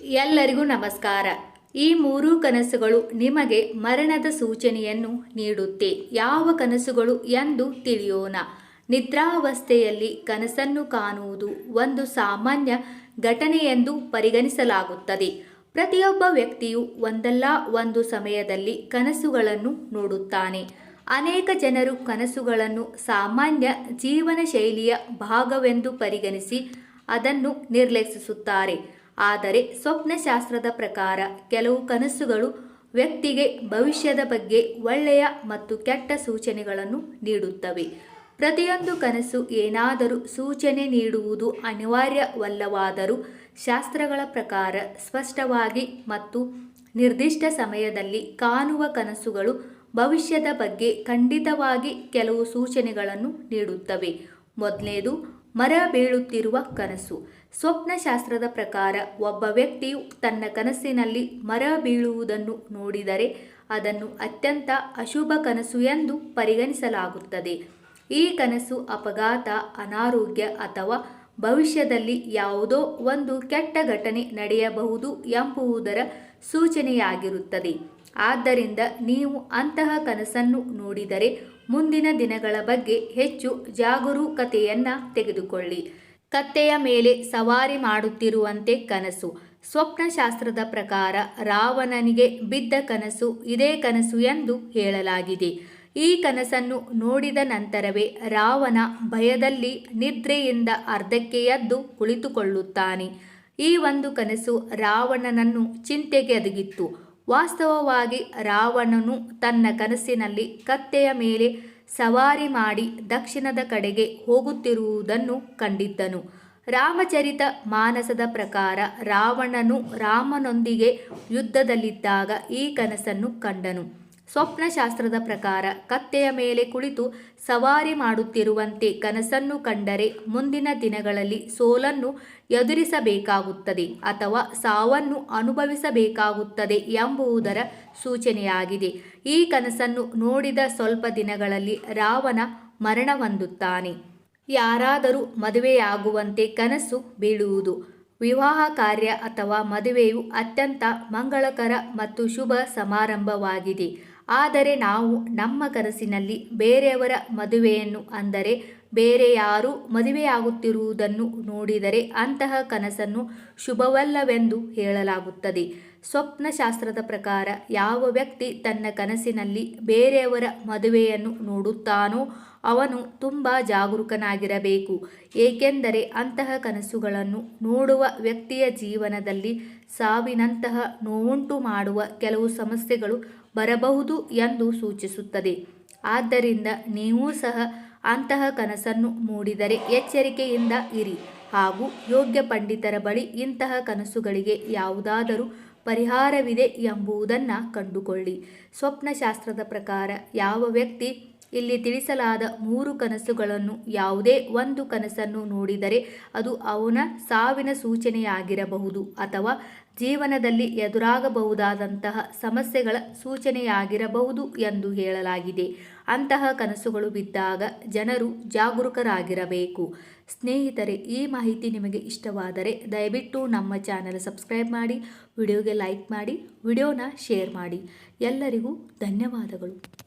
ಎಲ್ಲರಿಗೂ ನಮಸ್ಕಾರ. ಈ ಮೂರೂ ಕನಸುಗಳು ನಿಮಗೆ ಮರಣದ ಸೂಚನೆಯನ್ನು ನೀಡುತ್ತೆ. ಯಾವ ಕನಸುಗಳು ಎಂದು ತಿಳಿಯೋಣ. ನಿದ್ರಾವಸ್ಥೆಯಲ್ಲಿ ಕನಸನ್ನು ಕಾಣುವುದು ಒಂದು ಸಾಮಾನ್ಯ ಘಟನೆ ಎಂದು ಪರಿಗಣಿಸಲಾಗುತ್ತದೆ. ಪ್ರತಿಯೊಬ್ಬ ವ್ಯಕ್ತಿಯು ಒಂದಲ್ಲ ಒಂದು ಸಮಯದಲ್ಲಿ ಕನಸುಗಳನ್ನು ನೋಡುತ್ತಾನೆ. ಅನೇಕ ಜನರು ಕನಸುಗಳನ್ನು ಸಾಮಾನ್ಯ ಜೀವನ ಶೈಲಿಯ ಭಾಗವೆಂದು ಪರಿಗಣಿಸಿ ಅದನ್ನು ನಿರ್ಲಕ್ಷಿಸುತ್ತಾರೆ. ಆದರೆ ಸ್ವಪ್ನಶಾಸ್ತ್ರದ ಪ್ರಕಾರ ಕೆಲವು ಕನಸುಗಳು ವ್ಯಕ್ತಿಗೆ ಭವಿಷ್ಯದ ಬಗ್ಗೆ ಒಳ್ಳೆಯ ಮತ್ತು ಕೆಟ್ಟ ಸೂಚನೆಗಳನ್ನು ನೀಡುತ್ತವೆ. ಪ್ರತಿಯೊಂದು ಕನಸು ಏನಾದರೂ ಸೂಚನೆ ನೀಡುವುದು ಅನಿವಾರ್ಯವಲ್ಲವಾದರೂ ಶಾಸ್ತ್ರಗಳ ಪ್ರಕಾರ ಸ್ಪಷ್ಟವಾಗಿ ಮತ್ತು ನಿರ್ದಿಷ್ಟ ಸಮಯದಲ್ಲಿ ಕಾಣುವ ಕನಸುಗಳು ಭವಿಷ್ಯದ ಬಗ್ಗೆ ಖಂಡಿತವಾಗಿ ಕೆಲವು ಸೂಚನೆಗಳನ್ನು ನೀಡುತ್ತವೆ. ಮೊದಲನೇದು ಮರ ಬೀಳುತ್ತಿರುವ ಕನಸು. ಸ್ವಪ್ನಶಾಸ್ತ್ರದ ಪ್ರಕಾರ ಒಬ್ಬ ವ್ಯಕ್ತಿಯು ತನ್ನ ಕನಸಿನಲ್ಲಿ ಮರ ಬೀಳುವುದನ್ನು ನೋಡಿದರೆ ಅದನ್ನು ಅತ್ಯಂತ ಅಶುಭ ಕನಸು ಎಂದು ಪರಿಗಣಿಸಲಾಗುತ್ತದೆ. ಈ ಕನಸು ಅಪಘಾತ, ಅನಾರೋಗ್ಯ ಅಥವಾ ಭವಿಷ್ಯದಲ್ಲಿ ಯಾವುದೋ ಒಂದು ಕೆಟ್ಟ ಘಟನೆ ನಡೆಯಬಹುದು ಎಂಬುವುದರ ಸೂಚನೆಯಾಗಿರುತ್ತದೆ. ಆದ್ದರಿಂದ ನೀವು ಅಂತಹ ಕನಸನ್ನು ನೋಡಿದರೆ ಮುಂದಿನ ದಿನಗಳ ಬಗ್ಗೆ ಹೆಚ್ಚು ಜಾಗರೂಕತೆಯನ್ನು ತೆಗೆದುಕೊಳ್ಳಿ. ಕತ್ತೆಯ ಮೇಲೆ ಸವಾರಿ ಮಾಡುತ್ತಿರುವಂತೆ ಕನಸು. ಸ್ವಪ್ನಶಾಸ್ತ್ರದ ಪ್ರಕಾರ ರಾವಣನಿಗೆ ಬಿದ್ದ ಕನಸು ಇದೇ ಕನಸು ಎಂದು ಹೇಳಲಾಗಿದೆ. ಈ ಕನಸನ್ನು ನೋಡಿದ ನಂತರವೇ ರಾವಣ ಭಯದಲ್ಲಿ ನಿದ್ರೆಯಿಂದ ಅರ್ಧಕ್ಕೆ ಎದ್ದು ಕುಳಿತುಕೊಳ್ಳುತ್ತಾನೆ. ಈ ಒಂದು ಕನಸು ರಾವಣನನ್ನು ಚಿಂತೆಗೆ ಅದುಗಿತ್ತು ವಾಸ್ತವವಾಗಿ ರಾವಣನು ತನ್ನ ಕನಸಿನಲ್ಲಿ ಕತ್ತೆಯ ಮೇಲೆ ಸವಾರಿ ಮಾಡಿ ದಕ್ಷಿಣದ ಕಡೆಗೆ ಹೋಗುತ್ತಿರುವುದನ್ನು ಕಂಡಿದ್ದನು. ರಾಮಚರಿತ ಮಾನಸದ ಪ್ರಕಾರ ರಾವಣನು ರಾಮನೊಂದಿಗೆ ಯುದ್ಧದಲ್ಲಿದ್ದಾಗ ಈ ಕನಸನ್ನು ಕಂಡನು. ಸ್ವಪ್ನಶಾಸ್ತ್ರದ ಪ್ರಕಾರ ಕತ್ತೆಯ ಮೇಲೆ ಕುಳಿತು ಸವಾರಿ ಮಾಡುತ್ತಿರುವಂತೆ ಕನಸನ್ನು ಕಂಡರೆ ಮುಂದಿನ ದಿನಗಳಲ್ಲಿ ಸೋಲನ್ನು ಎದುರಿಸಬೇಕಾಗುತ್ತದೆ ಅಥವಾ ಸಾವನ್ನು ಅನುಭವಿಸಬೇಕಾಗುತ್ತದೆ ಎಂಬುವುದರ ಸೂಚನೆಯಾಗಿದೆ. ಈ ಕನಸನ್ನು ನೋಡಿದ ಸ್ವಲ್ಪ ದಿನಗಳಲ್ಲಿ ರಾವಣ ಮರಣ ಹೊಂದುತ್ತಾನೆ ಯಾರಾದರೂ ಮದುವೆಯಾಗುವಂತೆ ಕನಸು ಬೀಳುವುದು, ವಿವಾಹ ಕಾರ್ಯ ಅಥವಾ ಮದುವೆಯು ಅತ್ಯಂತ ಮಂಗಳಕರ ಮತ್ತು ಶುಭ ಸಮಾರಂಭವಾಗಿದೆ. ಆದರೆ ನಾವು ನಮ್ಮ ಕನಸಿನಲ್ಲಿ ಬೇರೆಯವರ ಮದುವೆಯನ್ನು ಅಂದರೆ ಬೇರೆ ಯಾರು ಮದುವೆಯಾಗುತ್ತಿರುವುದನ್ನು ನೋಡಿದರೆ ಅಂತಹ ಕನಸನ್ನು ಶುಭವಲ್ಲವೆಂದು ಹೇಳಲಾಗುತ್ತದೆ. ಸ್ವಪ್ನಶಾಸ್ತ್ರದ ಪ್ರಕಾರ ಯಾವ ವ್ಯಕ್ತಿ ತನ್ನ ಕನಸಿನಲ್ಲಿ ಬೇರೆಯವರ ಮದುವೆಯನ್ನು ನೋಡುತ್ತಾನೋ ಅವನು ತುಂಬ ಜಾಗರೂಕನಾಗಿರಬೇಕು. ಏಕೆಂದರೆ ಅಂತಹ ಕನಸುಗಳನ್ನು ನೋಡುವ ವ್ಯಕ್ತಿಯ ಜೀವನದಲ್ಲಿ ಸಾವಿನಂತಹ ನೋವುಂಟು ಮಾಡುವ ಕೆಲವು ಸಮಸ್ಯೆಗಳು ಬರಬಹುದು ಎಂದು ಸೂಚಿಸುತ್ತದೆ. ಆದ್ದರಿಂದ ನೀವು ಸಹ ಅಂತಹ ಕನಸನ್ನು ಮೂಡಿದರೆ ಎಚ್ಚರಿಕೆಯಿಂದ ಇರಿ ಹಾಗೂ ಯೋಗ್ಯ ಪಂಡಿತರ ಬಳಿ ಇಂತಹ ಕನಸುಗಳಿಗೆ ಯಾವುದಾದರೂ ಪರಿಹಾರವಿದೆ ಎಂಬುದನ್ನು ಕಂಡುಕೊಳ್ಳಿ. ಸ್ವಪ್ನಶಾಸ್ತ್ರದ ಪ್ರಕಾರ ಯಾವ ವ್ಯಕ್ತಿ ಇಲ್ಲಿ ತಿಳಿಸಲಾದ ಮೂರು ಕನಸುಗಳನ್ನು ಯಾವುದೇ ಒಂದು ಕನಸನ್ನು ನೋಡಿದರೆ ಅದು ಅವನ ಸಾವಿನ ಸೂಚನೆಯಾಗಿರಬಹುದು ಅಥವಾ ಜೀವನದಲ್ಲಿ ಎದುರಾಗಬಹುದಾದಂತಹ ಸಮಸ್ಯೆಗಳ ಸೂಚನೆಯಾಗಿರಬಹುದು ಎಂದು ಹೇಳಲಾಗಿದೆ. ಅಂತಹ ಕನಸುಗಳು ಬಿದ್ದಾಗ ಜನರು ಜಾಗರೂಕರಾಗಿರಬೇಕು. ಸ್ನೇಹಿತರೆ, ಈ ಮಾಹಿತಿ ನಿಮಗೆ ಇಷ್ಟವಾದರೆ ದಯವಿಟ್ಟು ನಮ್ಮ ಚಾನಲ್ ಸಬ್ಸ್ಕ್ರೈಬ್ ಮಾಡಿ, ವಿಡಿಯೋಗೆ ಲೈಕ್ ಮಾಡಿ, ವಿಡಿಯೋನ ಶೇರ್ ಮಾಡಿ. ಎಲ್ಲರಿಗೂ ಧನ್ಯವಾದಗಳು.